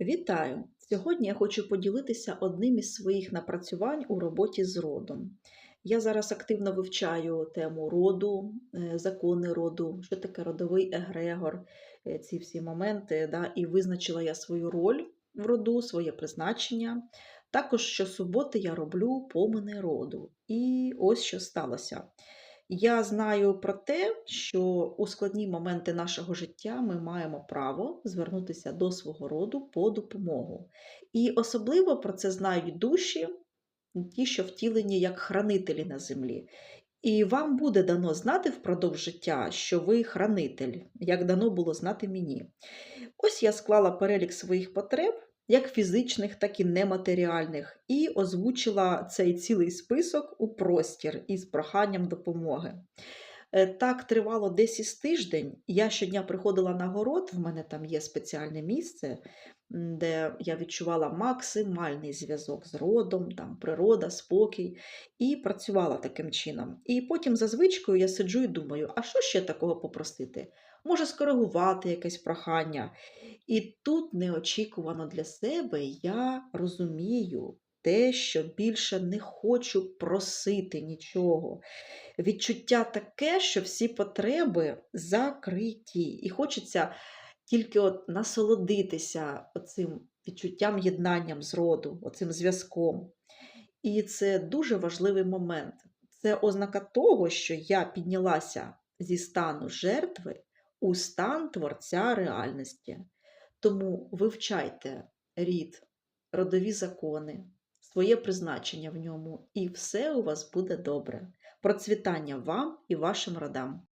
Вітаю! Сьогодні я хочу поділитися одним із своїх напрацювань у роботі з родом. Я зараз активно вивчаю тему роду, е, закони роду, що таке родовий егрегор, е, ці всі моменти. Да, і визначила я свою роль в роду, своє призначення. Також щосуботи я роблю помини роду. І ось що сталося. Я знаю про те, що у складні моменти нашого життя ми маємо право звернутися до свого роду по допомогу. І особливо про це знають душі, ті, що втілені як хранителі на землі. І вам буде дано знати впродовж життя, що ви хранитель, як дано було знати мені. Ось я склала перелік своїх потреб, як фізичних, так і нематеріальних, і озвучила цей цілий список у простір із проханням допомоги. Е, Так тривало десь із тиждень. Я щодня приходила на город, в мене там є спеціальне місце, де я відчувала максимальний зв'язок з родом, там природа, спокій, і працювала таким чином. І потім за звичкою я сиджу і думаю, а що ще такого попросити? Може скоригувати якесь прохання. І тут неочікувано для себе я розумію те, що більше не хочу просити нічого. Відчуття таке, що всі потреби закриті, і хочеться тільки от насолодитися оцим відчуттям єднанням з роду, оцим зв'язком. І це дуже важливий момент. Це ознака того, що я піднялася зі стану жертви у стан творця реальності. Тому вивчайте рід, родові закони, своє призначення в ньому, і все у вас буде добре. Процвітання вам і вашим родам!